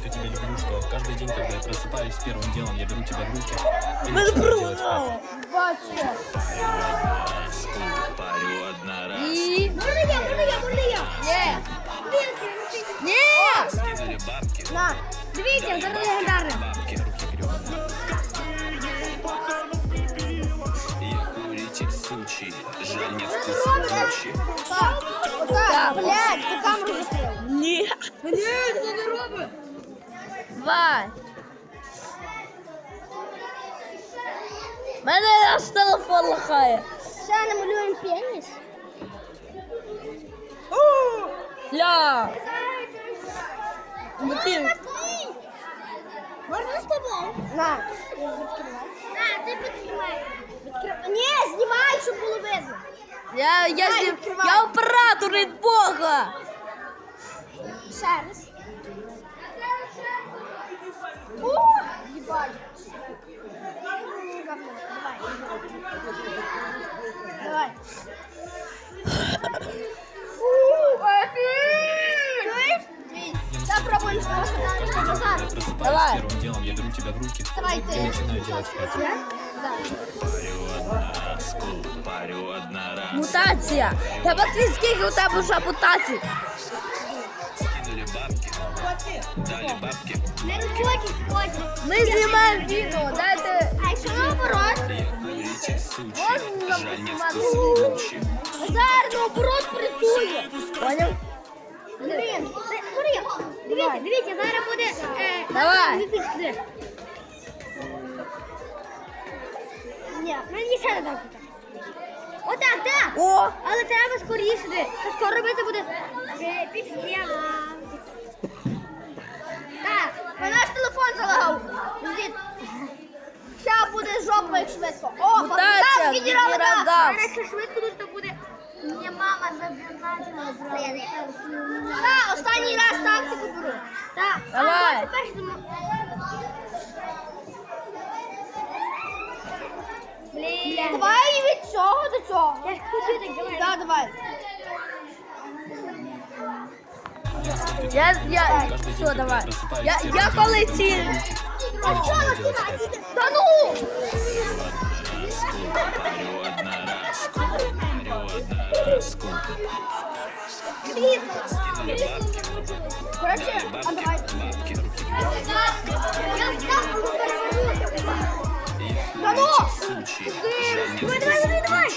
настолько тебя люблю, что каждый день, когда я просыпаюсь, первым делом я беру тебя в руки. и Мене начинаю делать прорвало. Бачите. Парю одна раз. І... Можна я, можна я, можна я. Ні. Ні. Скинули бабки, На. Дивіться, зараз легендарне. бабки, руки гребаные. Я куритель сучий, жаль не вкус круче. Так. Отак. Блядь, ти камеру застряв. Ні. Блядь, це не робить. Два. Мене аж телефон лахає. Ще намалюємо пеніс. Ля. Мотив. Можна з тобою? На. На, ти підтримай. Ні, знімай, щоб було видно. Я, я, відкривай. я оператор від Бога. Ще раз. О, їбать. Давай. Давай. Фу, епік! Чуєш? Я пробую Каждый день, когда назад. я просыпаюсь, Давай. первым делом я беру тебя в руки Давай и ти. начинаю делать это. Да. Парю одна раз, парю одна раз. Мутація. Я бачу, скільки у тебе вже мутацій. Скинули бабки. Не розходь, сходь. Ми знімаємо відео, дайте. А якщо наоборот? Я Можна знімати? Зараз наоборот працює. Поняв? Блін, Марія, дивіться, дивіться, зараз буде... Е, Давай. не. Ні, мені ще не так. Отак, так. О, Але треба скоріше. де. Скоро робити буде. Підстріла. Так, мене залагав. Ща буде жопа як швидко. О, Мутація, так, генерал. Гав. Зараз ще швидко дуже буде. Мені мама задонатила зробити. Так, останній раз тактику беру. Так. Давай. Блін. Давай від цього до цього. Я ж хочу так, давай. Так, давай. Я, я, все, давай. Я, я коли ці... Ну! Короче, а давай. бабки, руки гребаные. Та ну! Давай, давай, давай,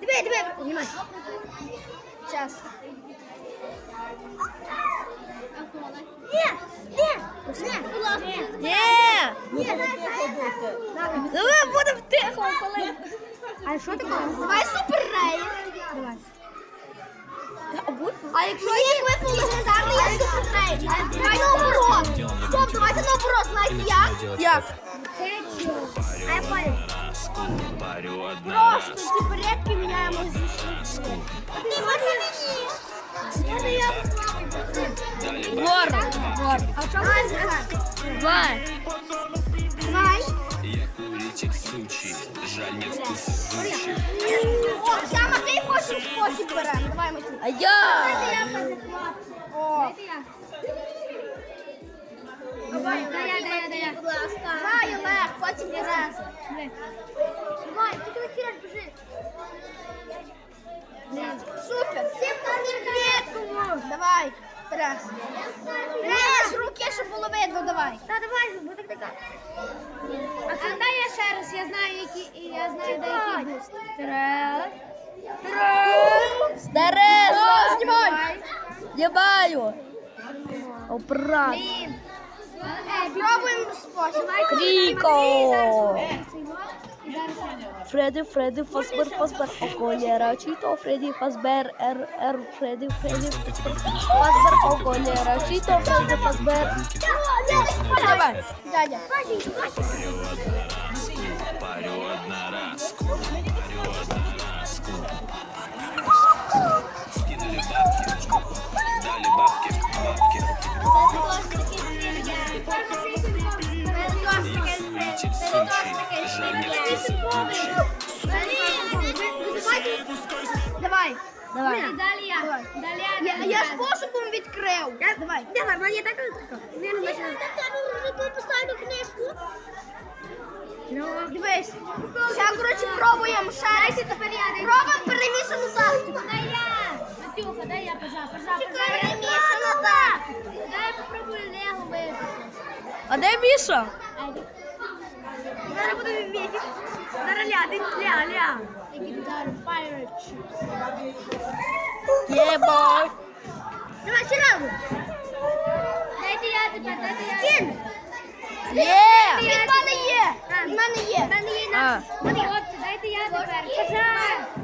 Диви, диви, знімай. Час. Ні, ні, ні. Ні! Ні, Давай будемо тихо, коли... А що таке? Давай супер рейд. Давай. А якщо їх випав легендарний, я супер рейд. Давай наоборот. Стоп, давайте наоборот, знаєте як? Як? А я понял. Раз, парю одна Просто раз. ці порядки міняємо зі Ні, можна мені. Можна я Дали Норм. бабки, А що ви Давай. Давай. Я куритель сучий, жаль не вкус круче. О, Сяма, ти хочеш спосіб бере. Давай, Матю. А я... О. Давай, дай я, дай я, дай я. Будь ласка. Давай, Олег, потім бере. Давай, ти коли хіраш, біжи. Супер. Давай. Раз. Не, з руки, щоб було видно, давай. Та давай, бо так така. А дай я ще раз, я знаю, які, я знаю, де який буст. Раз. Раз. Стереза! Знімай. Знімаю. Блін. Е, Пробуємо спосіб. Кріко. Фредді, Фредді, Фазбер, Фазбер, Околєра, Чіто, Фредді, Фазбер, Р, Р, Фредді, Фредді, Фазбер, Околєра, Чіто, Фредді, Фазбер. Давай. Дядя. Парю одноразку, парю одноразку. Давай. Давай. Далі я. Далі я. Я, я способом відкрив. Давай. Давай, мені так Не не поставлю книжку. Ну, дивись. Зараз, коротше, пробуємо ще. тепер я. Пробуємо перемішану тактику. Дай я. Матюха, дай я, пожа, пожа, пожа. Перемішану тактику. Дай я попробую Лего вибити. А де Міша? Зараз буду віки. Зараз ля, ти ля, ля. Є, бой. Давай ще разом. Дайте я тепер, дайте я. Кін. Є. Він в мене є. В мене є. В мене є. А. Хлопці, дайте я тепер. Пожалуйста.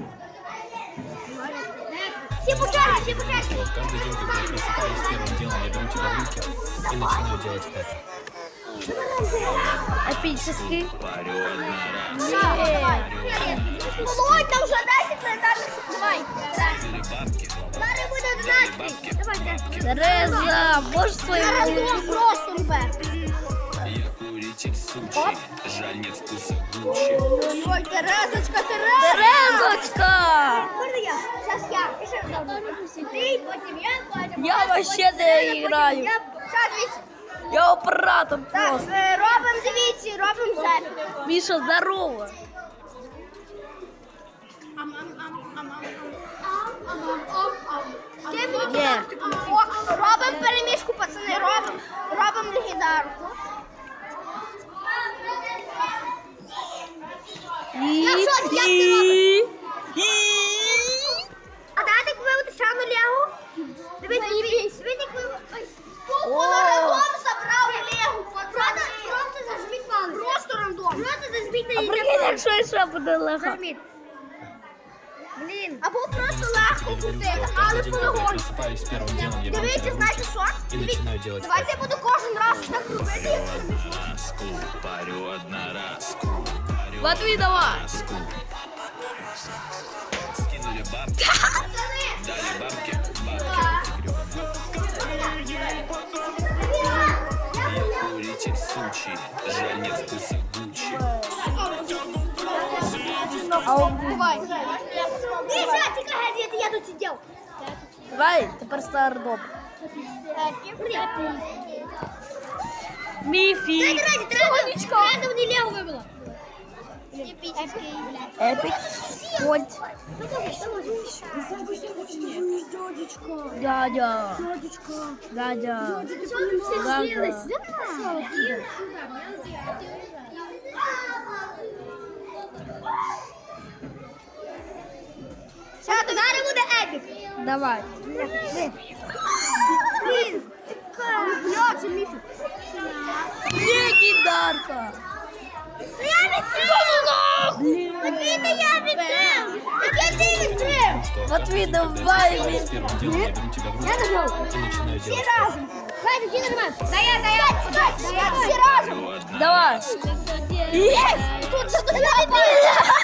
Всі по черзі, всі по черзі. Вот каждый день, когда я просыпаюсь, первым делом я беру тебя в руки и начинаю делать это. Є. Володь, там вже 10 летарних. Давай. Зараз буде 11. Давайте. Тереза, можеш свою Разом просто куритель сучий, жаль нет вкуса Гуччи. Ой, Терезочка, Тереза. Терезочка! Можна я? Зараз я. І ще вдома. Ти, потім я, потім. Я вообще не граю. Я Зараз від... Я оператор Так, просто. е, робимо дивіться, робимо запит. Міша, здорово. Є. О, Робимо перемішку, пацани, робимо. Робимо легендарку. І, Я що, як ти і, і. А дайте вивити ще одну лягу. Дивись, дивись, дивись, як ви... О. Воно рандом забрав лягу. Просто, просто зажміть палець. Просто рандом. Просто зажміть на А її прикинь, якщо ще буде легко. Зажміть. Блін. Або просто легко Я крутити, говорю, але каждый день, когда я полегонь. просыпаюсь, первым делом я беру Дивіться, тебя в знаєте руки що? и Дивіться. начинаю делать Давайте я это. буду кожен раз так робити. Одноразку, парю одноразку, парю Матвій, давай. одноразку. Скинули бабки, дали бабки, бабки. Я куритель сучий, жаль нет вкуса А он- Давай. Міша, тільки гадіти, я тут сидів. Давай, тепер стардом. Міфі. Сонечко. мені лягу вибила. Епік. Кольт. Дядя. Дядя. Дядя. Зараз буде епік. Давай. Блін. Я це міф. Є гідарка. Я відкрив. Матвійна, я відкрив. Ти відкрив. Матвій, давай. Первым делом я нажав. Всі разом. Давай, тоді нажимай. Дай я, дай я. Дай я. Всі разом. Давай. Є. Тут Софія пальця. Тут